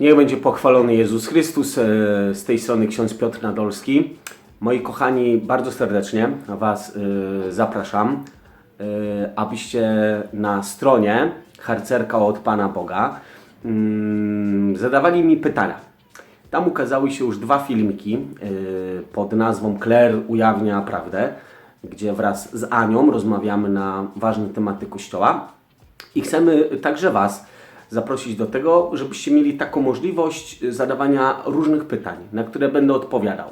Niech będzie pochwalony Jezus Chrystus. e, Z tej strony ksiądz Piotr Nadolski. Moi kochani, bardzo serdecznie Was e, zapraszam, e, abyście na stronie Harcerka od Pana Boga mm, zadawali mi pytania. Tam ukazały się już dwa filmiki pod nazwą Claire ujawnia prawdę, gdzie wraz z Anią rozmawiamy na ważne tematy Kościoła. I chcemy także Was zaprosić do tego, żebyście mieli taką możliwość zadawania różnych pytań, na które będę odpowiadał.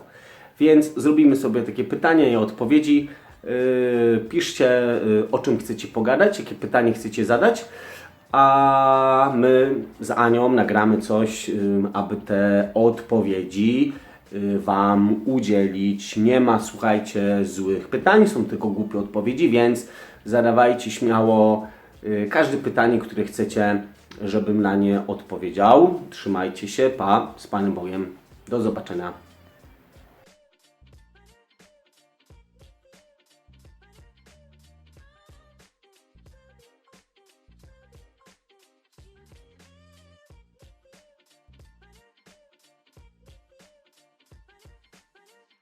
Więc zrobimy sobie takie pytania i odpowiedzi. Yy, piszcie, yy, o czym chcecie pogadać, jakie pytanie chcecie zadać, a my z Anią nagramy coś, aby te odpowiedzi Wam udzielić. Nie ma, słuchajcie, złych pytań, są tylko głupie odpowiedzi, więc zadawajcie śmiało każde pytanie, które chcecie, żebym na nie odpowiedział. Trzymajcie się, pa, z Panem Bogiem. Do zobaczenia.